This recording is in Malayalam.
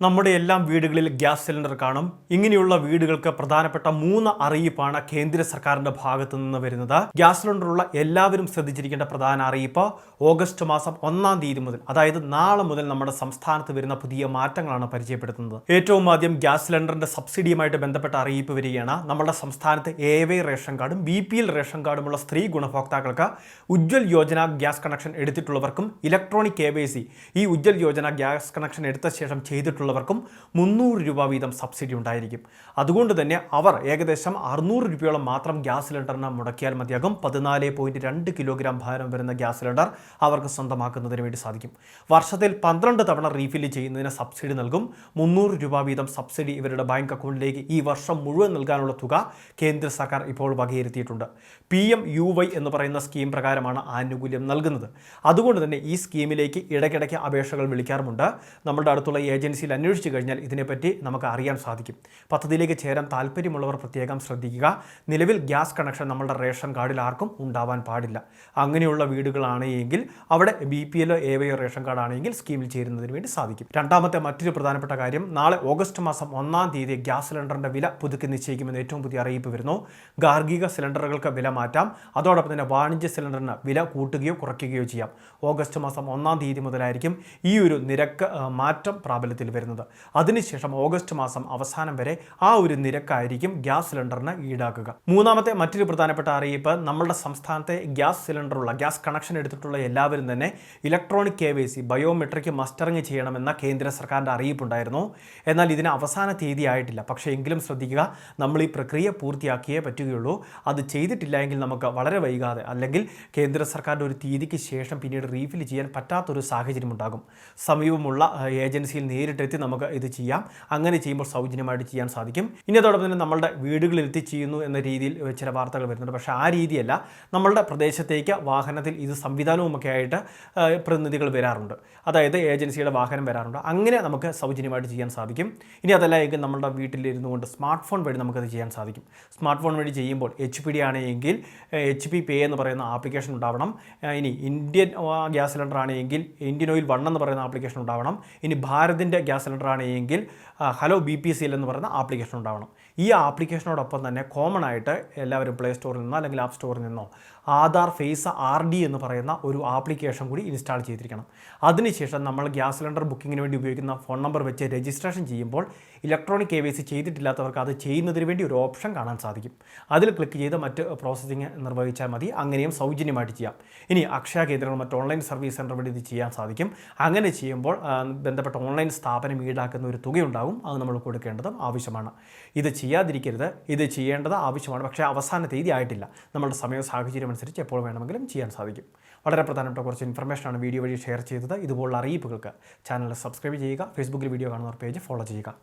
നമ്മുടെ എല്ലാം വീടുകളിൽ ഗ്യാസ് സിലിണ്ടർ കാണും. ഇങ്ങനെയുള്ള വീടുകൾക്ക് പ്രധാനപ്പെട്ട മൂന്ന് അറിയിപ്പാണ് കേന്ദ്ര സർക്കാരിന്റെ ഭാഗത്തു നിന്ന് വരുന്നത്. ഗ്യാസ് സിലിണ്ടറുള്ള എല്ലാവരും ശ്രദ്ധിച്ചിരിക്കേണ്ട പ്രധാന അറിയിപ്പ് ഓഗസ്റ്റ് മാസം ഒന്നാം തീയതി മുതൽ അതായത് നാളെ മുതൽ നമ്മുടെ സംസ്ഥാനത്ത് വരുന്ന പുതിയ മാറ്റങ്ങളാണ് പരിചയപ്പെടുത്തുന്നത്. ഏറ്റവും ആദ്യം ഗ്യാസ് സിലിണ്ടറിന്റെ സബ്സിഡിയുമായിട്ട് ബന്ധപ്പെട്ട അറിയിപ്പ് വരികയാണ്. നമ്മുടെ സംസ്ഥാനത്ത് എ വൈ റേഷൻ കാർഡും ബി പി എൽ റേഷൻ കാർഡുമുള്ള സ്ത്രീ ഗുണഭോക്താക്കൾക്ക് ഉജ്ജ്വൽ യോജന ഗ്യാസ് കണക്ഷൻ എടുത്തിട്ടുള്ളവർക്കും ഇലക്ട്രോണിക് കെ ഈ ഉജ്ജ്വൽ യോജന ഗ്യാസ് കണക്ഷൻ എടുത്ത ശേഷം ചെയ്തിട്ടുള്ളവർക്കും മുന്നൂറ് രൂപ വീതം സബ്സിഡി ഉണ്ടായിരിക്കും. അതുകൊണ്ട് തന്നെ അവർ ഏകദേശം അറുന്നൂറ് രൂപയോളം മാത്രം ഗ്യാസ് സിലിണ്ടറിന് മുടക്കിയാൽ മതിയാകും. പതിനാല് പോയിന്റ് രണ്ട് കിലോഗ്രാം ഭാരം വരുന്ന ഗ്യാസ് സിലിണ്ടർ അവർക്ക് സ്വന്തമാക്കുന്നതിന് വേണ്ടി സാധിക്കും. വർഷത്തിൽ പന്ത്രണ്ട് തവണ റീഫില്ല് ചെയ്യുന്നതിന് സബ്സിഡി നൽകും. മുന്നൂറ് രൂപ വീതം സബ്സിഡി ഇവരുടെ ബാങ്ക് അക്കൗണ്ടിലേക്ക് ഈ വർഷം മുഴുവൻ നൽകാനുള്ള തുക കേന്ദ്ര സർക്കാർ ഇപ്പോൾ വകയിരുത്തിയിട്ടുണ്ട്. പി എം യു വൈ എന്ന് പറയുന്ന സ്കീം പ്രകാരമാണ് ആനുകൂല്യം നൽകുന്നത്. അതുകൊണ്ട് തന്നെ ഈ സ്കീമിലേക്ക് ഇടയ്ക്കിടയ്ക്ക് അപേക്ഷകൾ വിളിക്കാറുമുണ്ട്. നമ്മുടെ അടുത്തുള്ള ഏജൻസിയിൽ അന്വേഷിച്ചു കഴിഞ്ഞാൽ ഇതിനെപ്പറ്റി നമുക്ക് അറിയാൻ സാധിക്കും. പദ്ധതിയിലേക്ക് ചേരാൻ താല്പര്യമുള്ളവർ പ്രത്യേകം ശ്രദ്ധിക്കുക. നിലവിൽ ഗ്യാസ് കണക്ഷൻ നമ്മളുടെ റേഷൻ കാർഡിൽ ആർക്കും ഉണ്ടാവാൻ പാടില്ല. അങ്ങനെയുള്ള വീടുകളാണെങ്കിൽ അവിടെ ബി പി എല്ലോ എ വൈ റേഷൻ കാർഡാണെങ്കിൽ സ്കീമിൽ ചേരുന്നതിന് വേണ്ടി സാധിക്കും. രണ്ടാമത്തെ മറ്റൊരു പ്രധാനപ്പെട്ട കാര്യം നാളെ ഓഗസ്റ്റ് മാസം ഒന്നാം തീയതി ഗ്യാസ് സിലിണ്ടറിന്റെ വില പുതുക്കി നിശ്ചയിക്കുമെന്ന് ഏറ്റവും പുതിയ അറിയിപ്പ് വരുന്നു. ഗാർഹിക സിലിണ്ടറുകൾക്ക് വില മാറ്റാം. അതോടൊപ്പം തന്നെ വാണിജ്യ സിലിണ്ടറിന് വില കൂട്ടുകയോ കുറയ്ക്കുകയോ ചെയ്യാം. ഓഗസ്റ്റ് മാസം ഒന്നാം തീയതി മുതലായിരിക്കും ഈ ഒരു നിരക്ക് മാറ്റം പ്രാബല്യത്തിൽ വരുന്നത്. അതിനുശേഷം ഓഗസ്റ്റ് മാസം അവസാനം വരെ ആ ഒരു നിരക്കായിരിക്കും ഗ്യാസ് സിലിണ്ടറിന് ഈടാക്കുക. മൂന്നാമത്തെ മറ്റൊരു പ്രധാനപ്പെട്ട അറിയിപ്പ് നമ്മളുടെ സംസ്ഥാനത്തെ ഗ്യാസ് സിലിണ്ടറുള്ള ഗ്യാസ് കണക്ഷൻ എടുത്തിട്ടുള്ള എല്ലാവരും തന്നെ electronic K Y C biometric mustering ചെയ്യണമെന്ന കേന്ദ്ര സർക്കാരിന്റെ അറിയിപ്പുണ്ടായിരുന്നു. എന്നാൽ ഇതിന് അവസാന തീയതി ആയിട്ടില്ല. പക്ഷേ എങ്കിലും ശ്രദ്ധിക്കുക നമ്മൾ ഈ പ്രക്രിയ പൂർത്തിയാക്കിയേ പറ്റുകയുള്ളൂ. അത് ചെയ്തിട്ടില്ല എങ്കിൽ നമുക്ക് വളരെ വൈകാതെ അല്ലെങ്കിൽ കേന്ദ്ര സർക്കാരിന്റെ ഒരു തീയതിക്ക് ശേഷം പിന്നീട് റീഫിൽ ചെയ്യാൻ പറ്റാത്തൊരു സാഹചര്യം ഉണ്ടാകും. സമീപമുള്ള ഏജൻസിയിൽ നേരിട്ടെത്തി നമുക്ക് ഇത് ചെയ്യാം. അങ്ങനെ ചെയ്യുമ്പോൾ സൗജന്യമായിട്ട് ചെയ്യാൻ സാധിക്കും. ഇനി അതോടൊപ്പം തന്നെ നമ്മളുടെ വീടുകളിലെത്തി ചെയ്യുന്നു എന്ന രീതിയിൽ ചില വാർത്തകൾ വരുന്നുണ്ട്. പക്ഷേ ആ രീതിയല്ല നമ്മളുടെ പ്രദേശത്തേക്ക് വാഹനത്തിൽ ഇത് സംവിധാനവുമൊക്കെ ആയിട്ട് പ്രതിനിധികൾ വരാറുണ്ട്. അതായത് ഏജൻസിയുടെ വാഹനം വരാറുണ്ട്. അങ്ങനെ നമുക്ക് സൗജന്യമായിട്ട് ചെയ്യാൻ സാധിക്കും. ഇനി അതല്ല എങ്കിൽ നമ്മളുടെ വീട്ടിലിരുന്നു കൊണ്ട് സ്മാർട്ട് ഫോൺ വഴി നമുക്കത് ചെയ്യാൻ സാധിക്കും. സ്മാർട്ട് ഫോൺ വഴി ചെയ്യുമ്പോൾ എച്ച് പി ഡി ആണെങ്കിൽ എച്ച് പി പേ എന്ന് പറയുന്ന ആപ്ലിക്കേഷൻ ഉണ്ടാവണം. ഇനി ഇന്ത്യൻ ഗ്യാസ് സിലിണ്ടർ ആണെങ്കിൽ ഇന്ത്യൻ ഓയിൽ വൺ എന്ന് പറയുന്ന ആപ്ലിക്കേഷൻ ഉണ്ടാവണം. ഇനി ഭാരതിന്റെ ഗ്യാസ് സിലിണ്ടർ എങ്കിൽ hello B P C L എന്ന് പറയുന്ന ആപ്ലിക്കേഷൻ ഉണ്ടാവണം. ഈ ആപ്ലിക്കേഷനോടൊപ്പം തന്നെ കോമൺ ആയിട്ട് എല്ലാവരും പ്ലേ സ്റ്റോറിൽ നിന്നോ അല്ലെങ്കിൽ ആപ്പ് സ്റ്റോറിൽ നിന്നോ ആധാർ ഫേസ് ആർ ഡി എന്ന് പറയുന്ന ഒരു ആപ്ലിക്കേഷൻ കൂടി ഇൻസ്റ്റാൾ ചെയ്തിരിക്കണം. അതിനുശേഷം നമ്മൾ ഗ്യാസ് സിലിണ്ടർ ബുക്കിങ്ങിന് വേണ്ടി ഉപയോഗിക്കുന്ന ഫോൺ നമ്പർ വെച്ച് രജിസ്ട്രേഷൻ ചെയ്യുമ്പോൾ ഇലക്ട്രോണിക് കെ വൈ സി ചെയ്തിട്ടില്ലാത്തവർക്ക് അത് ചെയ്യുന്നതിന് വേണ്ടി ഒരു ഓപ്ഷൻ കാണാൻ സാധിക്കും. അതിൽ ക്ലിക്ക് ചെയ്ത് മറ്റ് പ്രോസസ്സിങ് നിർവഹിച്ചാൽ മതി. അങ്ങനെയും സൗജന്യമായിട്ട് ചെയ്യാം. ഇനി അക്ഷയ കേന്ദ്രങ്ങൾ മറ്റ് ഓൺലൈൻ സർവീസ് സെന്റർ വഴി ഇത് ചെയ്യാൻ സാധിക്കും. അങ്ങനെ ചെയ്യുമ്പോൾ ബന്ധപ്പെട്ട ഓൺലൈൻ സ്ഥാപനം ഈടാക്കുന്ന ഒരു തുകയുണ്ടാകും അത് നമ്മൾ കൊടുക്കേണ്ടത് ആവശ്യമാണ്. ഇത് ചെയ്യാതിരിക്കരുത് ഇത് ചെയ്യേണ്ടത് ആവശ്യമാണ്. പക്ഷേ അവസാന തീയതി ആയിട്ടില്ല. നമ്മുടെ സമയ സാഹചര്യം അനുസരിച്ച് എപ്പോൾ വേണമെങ്കിലും ചെയ്യാൻ സാധിക്കും. വളരെ പ്രധാനപ്പെട്ട കുറച്ച് ഇൻഫർമേഷനാണ് വീഡിയോ വഴി ഷെയർ ചെയ്തത്. ഇതുപോലുള്ള അറിയിപ്പുകൾക്ക് ചാനൽ സബ്സ്ക്രൈബ് ചെയ്യുക ഫേസ്ബുക്കിൽ വീഡിയോ കാണുന്നവർ പേജ് ഫോളോ ചെയ്യുക.